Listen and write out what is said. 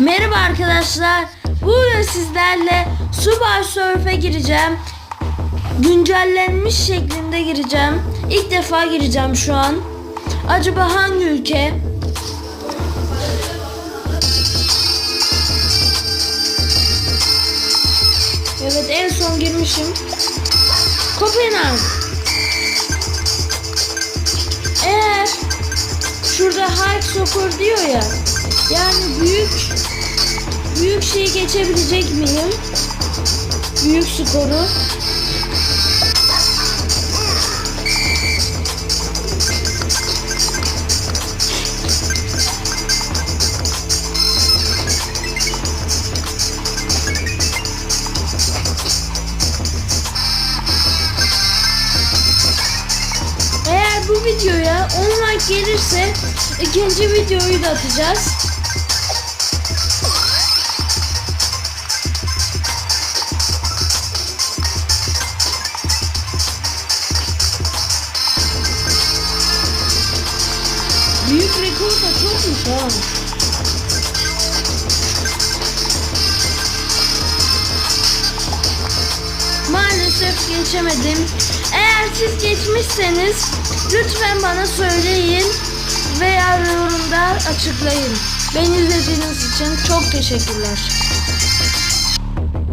Merhaba arkadaşlar. Bugün sizlerle Subway Surf'e gireceğim. Güncellenmiş şeklinde gireceğim. İlk defa gireceğim şu an. Acaba hangi ülke? Evet en son girmişim. Kopenhag. High soccer diyor ya. Yani büyük büyük şeyi geçebilecek miyim? Büyük skoru. Videoya 10 like gelirse ikinci videoyu da atacağız. Büyük rekor da çokmuş ha. Maalesef geçemedim. Eğer geçmişseniz lütfen bana söyleyin veya yorumda açıklayın. Beni izlediğiniz için çok teşekkürler.